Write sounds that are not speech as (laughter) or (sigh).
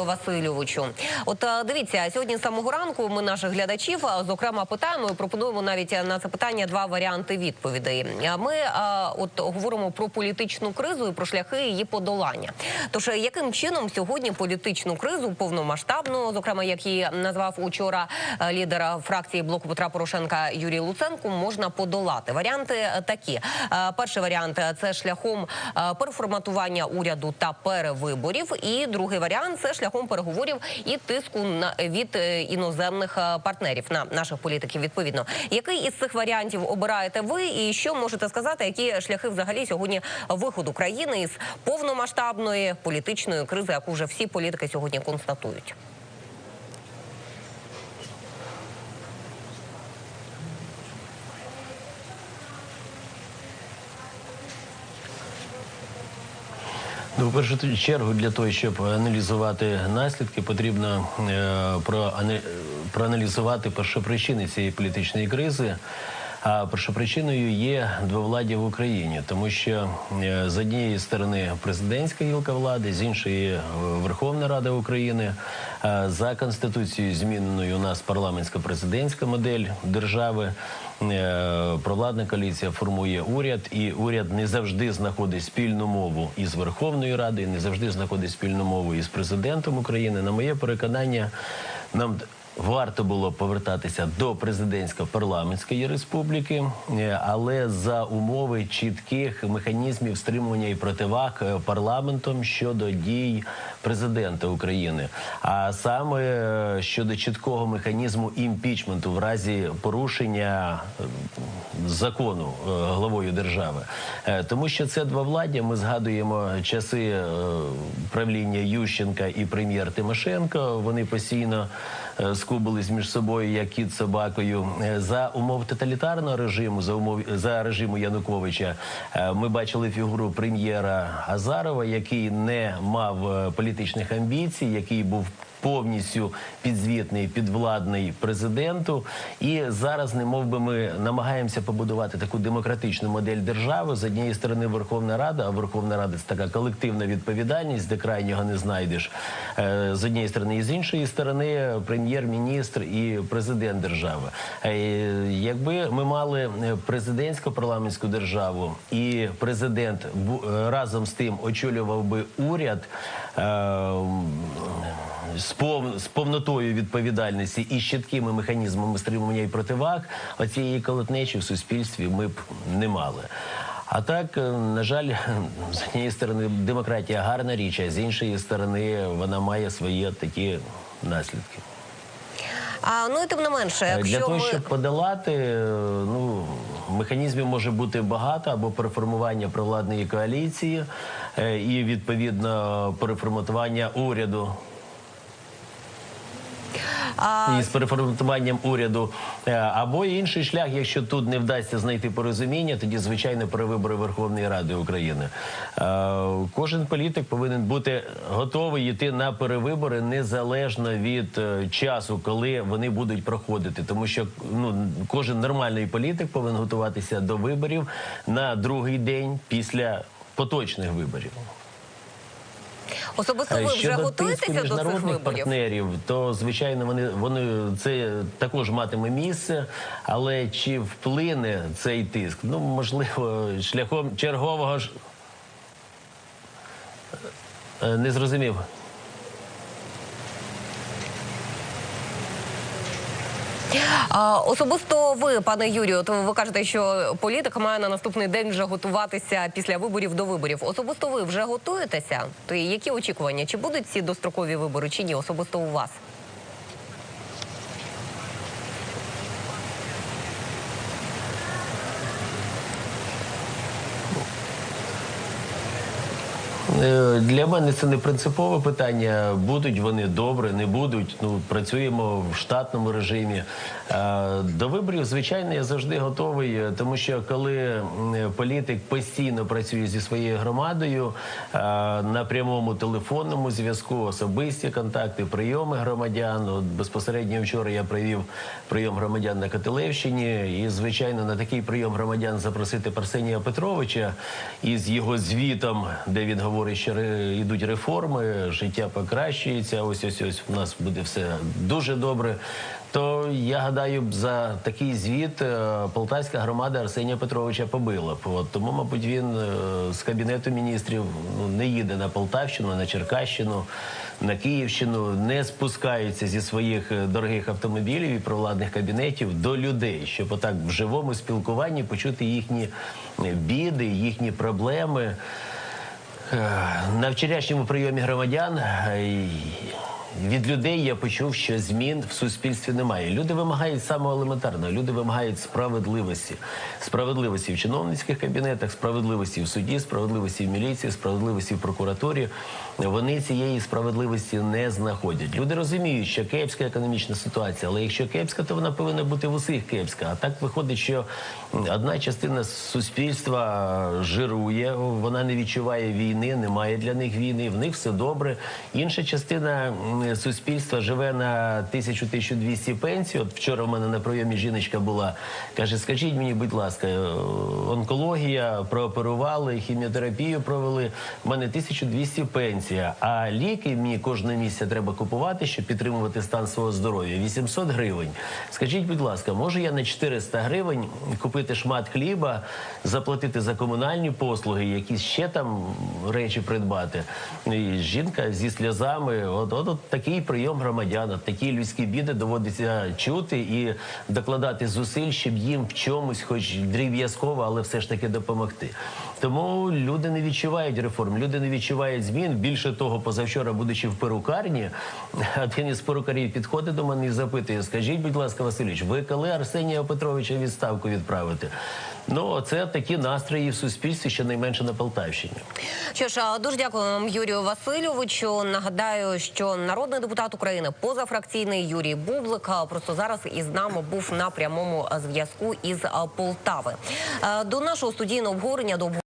Васильовичу, от е, дивіться, сьогодні з самого ранку ми наших глядачів е, зокрема питаємо і пропонуємо навіть на це питання два варіанти відповідей. Е, Ми е, от говоримо про політичну кризу і про шляхи її подолання. Тож е, яким чином сьогодні політичну кризу повномасштабну, зокрема як її назвав учора е, лідер фракції блоку Петра Порошенка Юрій Луценко, можна подолати? Варіанти е, такі: Е, перший варіант е, це шляхом е, переформатування уряду та перевиборів. І другий варіант це шляхом переговорів і тиску на від е, іноземних е, партнерів на наших політиків. Відповідно, який із цих варіантів обираєте ви, і що можете сказати, які шляхи взагалі сьогодні виходу країни із повномасштабної політичної кризи, яку вже всі політики сьогодні констатують? Ну, в першу чергу, для того, щоб аналізувати наслідки, потрібно е, проаналізувати першопричини цієї політичної кризи. А першопричиною є двовладдя в Україні, тому що е, з однієї сторони президентська гілка влади, з іншої е, Верховна Рада України. За конституцією зміненою у нас парламентсько-президентська модель держави. Е, Провладна коаліція формує уряд, і уряд не завжди знаходить спільну мову із Верховною Радою, не завжди знаходить спільну мову із президентом України. На моє переконання, нам варто було повертатися до президентсько-парламентської республіки, е, але за умови чітких механізмів стримування і противаг е, парламентом щодо дій президента України, а саме е, щодо чіткого механізму імпічменту в разі порушення е, закону е, главою держави, тому що це два владдя. Ми згадуємо часи правління Ющенка і прем'єр Тимошенко. Вони постійно скубились між собою як кіт собакою. За умов тоталітарного режиму, за умов за режиму Януковича, ми бачили фігуру прем'єра Азарова, який не мав е, політичних амбіцій, який був повністю підзвітний, підвладний президенту. І зараз, не мов би ми намагаємося побудувати таку демократичну модель держави. З однієї сторони Верховна Рада, а Верховна Рада це така колективна відповідальність, де крайнього не знайдеш. Е, З однієї сторони, і з іншої сторони, прем'єр-міністр і президент держави. Е, Якби ми мали президентсько-парламентську державу, і президент е, разом з тим очолював би уряд. Е, з, пов... з повнотою відповідальності і з чіткими механізмами стримування і противаг, оцієї колотнечі в суспільстві ми б не мали. А так, е, на жаль, (laughs) з однієї сторони, демократія гарна річ, а з іншої сторони, вона має свої такі наслідки. А ну і тим не менше, Е, якщо Для того, ми... щоб подолати, ну механізмів може бути багато або переформування провладної коаліції, е, і відповідно переформатування уряду. А, і з переформатуванням уряду, Е, або інший шлях, якщо тут не вдасться знайти порозуміння, тоді звичайно перевибори Верховної Ради України. Е, Кожен політик повинен бути готовий йти на перевибори незалежно від е, часу, коли вони будуть проходити, тому що ну кожен нормальний політик повинен готуватися до виборів на другий день після поточних виборів. Особисто ви вже Щодо тиску готуєтеся до цих міжнародних виборів? партнерів, то звичайно вони вони це також матиме місце, але чи вплине цей тиск? Ну можливо, шляхом чергового ж Е, не зрозумів. А, особисто ви, пане Юрію, то ви кажете, що політик має на наступний день вже готуватися після виборів до виборів. Особисто ви вже готуєтеся? То які очікування? Чи будуть ці дострокові вибори, чи ні? Особисто у вас? Для мене це не принципове питання. Будуть вони добре, не будуть. Ну працюємо в штатному режимі. Е, До виборів, звичайно, я завжди готовий, е, тому що коли політик постійно працює зі своєю громадою е, на прямому телефонному зв'язку, особисті контакти, прийоми громадян. От безпосередньо вчора я провів прийом громадян на Катилевщині, і звичайно на такий прийом громадян запросити Парсенія Петровича із його звітом, де він говорить що ре- йдуть реформи, життя покращується. Ось ось ось у нас буде все дуже добре. То я гадаю, за такий звіт е, полтавська громада Арсенія Петровича побила. От тому, мабуть, він е, з кабінету міністрів ну, не їде на Полтавщину, на Черкащину, на Київщину, не спускається зі своїх е, дорогих автомобілів і провладних кабінетів до людей, щоб отак в живому спілкуванні почути їхні біди, їхні проблеми. Е, На вчорашньому прийомі громадян е, від людей я почув, що змін в суспільстві немає. Люди вимагають самого елементарного. Люди вимагають справедливості. Справедливості в чиновницьких кабінетах, справедливості в суді, справедливості в міліції, справедливості в прокуратурі. Вони цієї справедливості не знаходять. Люди розуміють, що кепська економічна ситуація, але якщо кепська, то вона повинна бути в усіх кепська. А так виходить, що одна частина суспільства жирує, вона не відчуває війни, немає для них війни, в них все добре. Інша частина м, суспільства живе на 1000-1200 пенсій. От вчора в мене на прийомі жіночка була. Каже: скажіть мені, будь ласка, е, онкологія прооперували, хіміотерапію провели. У мене 1200 пенсія, а ліки мені кожного місяця треба купувати, щоб підтримувати стан свого здоров'я. 800 гривень. Скажіть, будь ласка, можу я на 400 гривень купити шмат хліба, заплатити за комунальні послуги, якісь ще там речі придбати? І жінка зі сльозами, от, от, от такий прийом громадян, такі людські біди доводиться чути і докладати зусиль, щоб їм в чомусь, хоч дріб'язково, але все ж таки допомогти. Тому люди не відчувають реформ, люди не відчувають змін. Більше того, позавчора, будучи в перукарні, (laughs) один із перукарів підходить до мене і запитує: скажіть, будь ласка, Васильович, ви коли Арсенія Петровича відставку відправите? Ну, це такі настрої в суспільстві, щонайменше на Полтавщині. Що ж, дуже дякую вам, Юрію Васильовичу. Нагадаю, що народний депутат України позафракційний Юрій Бублик просто зараз із нами був на прямому зв'язку із Полтави. До нашого студійного обговорення до